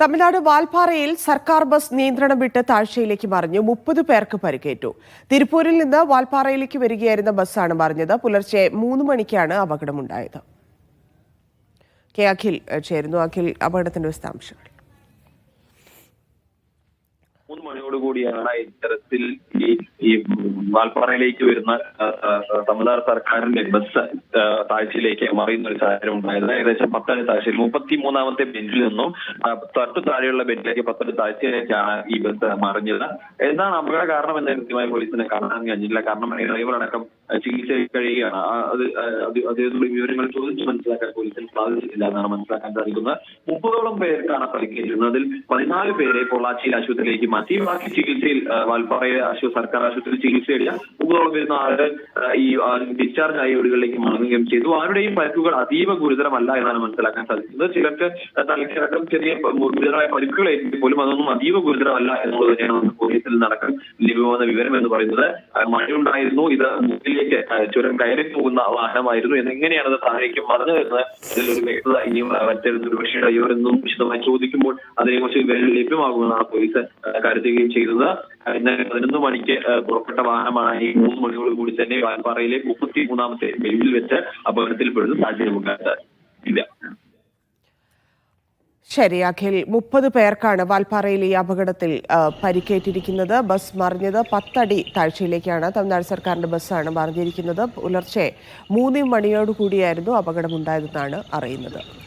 തമിഴ്നാട് വാൽപ്പാറയിൽ സർക്കാർ ബസ് നിയന്ത്രണം വിട്ട് താഴ്ചയിലേക്ക് മറിഞ്ഞു. മുപ്പത് പേർക്ക് പരിക്കേറ്റു. തിരുപ്പൂരിൽ നിന്ന് വാൽപ്പാറയിലേക്ക് വരികയായിരുന്ന ബസ്സാണ് മറിഞ്ഞത്. പുലർച്ചെ മൂന്ന് മണിക്കാണ് അപകടമുണ്ടായത്. കെ അഖിൽ ചേരുന്നു. അഖിൽ അപകടത്തിന്റെ വിശദാംശങ്ങൾ. മൂന്ന് മണിയോടുകൂടിയാണ് ഇത്തരത്തിൽ ഈ ഈ വാൽപ്പാറയിലേക്ക് വരുന്ന തമിഴ്നാട് സർക്കാരിന്റെ ബസ് താഴ്ചയിലേക്ക് മറിയുന്ന ഒരു സാഹചര്യം ഉണ്ടായത് ഏകദേശം പത്തടി താഴ്ചയിൽ മുപ്പത്തി മൂന്നാമത്തെ ബെഞ്ചിൽ നിന്നും തൊട്ടു താഴെയുള്ള ബെഞ്ചിലേക്ക് പത്തടി താഴ്ചയിലേക്കാണ് ഈ ബസ് മറിഞ്ഞത്. എന്താണ് അപകട കാരണം എന്ന് കൃത്യമായി പോലീസിനെ കാണാൻ കഴിഞ്ഞില്ല. കാരണം ഡ്രൈവർ അടക്കം ചികിത്സയിൽ കഴിയുകയാണ്. അത് അതേതുള്ള വിവരങ്ങൾ ചോദിച്ച് മനസ്സിലാക്കാൻ പോലീസിന് സാധിച്ചിട്ടില്ല എന്നാണ് മനസ്സിലാക്കാൻ സാധിക്കുന്നത്. മുപ്പതോളം പേർക്കാണ് പരിക്കേറ്റിരുന്നത്. അതിൽ പതിനാല് പേരെ പൊള്ളാച്ചിയിൽ ആശുപത്രിയിലേക്ക് മാറ്റി. ബാക്കി ചികിത്സയിൽ വാൽപ്പാറയിലെ ആശുപത്രി സർക്കാർ ആശുപത്രിയിൽ ചികിത്സ നേടിയ മുപ്പതോളം വരുന്ന ആളുകൾ ഈ ഡിസ്ചാർജ് ആയ വീടുകളിലേക്ക് മടങ്ങുകയും ചെയ്തു. ആരുടെയും പരിക്കുകൾ അതീവ ഗുരുതരമല്ല എന്നാണ് മനസ്സിലാക്കാൻ സാധിക്കുന്നത്. ചിലർക്ക് തലയ്ക്കടക്കം ചെറിയ ഗുരുതരമായ പരിക്കുകളായിരിക്കും പോലും അതൊന്നും അതീവ ഗുരുതരമല്ല എന്നുള്ളത് തന്നെയാണ് പോലീസിൽ നടക്കാൻ ലഭ്യമാകുന്ന വിവരം എന്ന് പറയുന്നത്. മഴയുണ്ടായിരുന്നു. ഇത് മുന്നിലേക്ക് ആ, ചുരം കയറി പോകുന്ന വാഹനമായിരുന്നു. എന്നെങ്ങനെയാണ് അത് താഴേക്ക് മറന്നു വരുന്നത്? ഇതിലൊരു വ്യക്തത ഇനിയും മറ്റൊരു മറ്റൊരു ദുർവശയുടെ അയ്യോരെന്നും വിശദമായി ചോദിക്കുമ്പോൾ അതിനെക്കുറിച്ച് വിവരം ലഭ്യമാകുമെന്നാണ് പോലീസ് കരുതുകയും ചെയ്തത് ഇന്നലെ പതിനൊന്ന് മണിക്ക് പുറപ്പെട്ട വാഹനമാണ് ഈ മൂന്ന് മണിയോട് കൂടി തന്നെ വാൽപ്പാറയിലെ മുപ്പത്തി മൂന്നാമത്തെ ബെഞ്ചിൽ വെച്ച് അപകടത്തിൽപ്പെടുന്ന സാഹചര്യമുണ്ടായത്. ഇല്ല. ശരി അഖിൽ. മുപ്പത് പേർക്കാണ് വാൽപ്പാറയിൽ ഈ അപകടത്തിൽ പരിക്കേറ്റിരിക്കുന്നത്. ബസ് മറിഞ്ഞത് പത്തടി താഴ്ചയിലേക്കാണ്. തമിഴ്നാട് സർക്കാരിന്റെ ബസ്സാണ് മറിഞ്ഞിരിക്കുന്നത്. പുലർച്ചെ മൂന്ന് മണിയോടുകൂടിയായിരുന്നു അപകടമുണ്ടായതെന്നാണ് അറിയുന്നത്.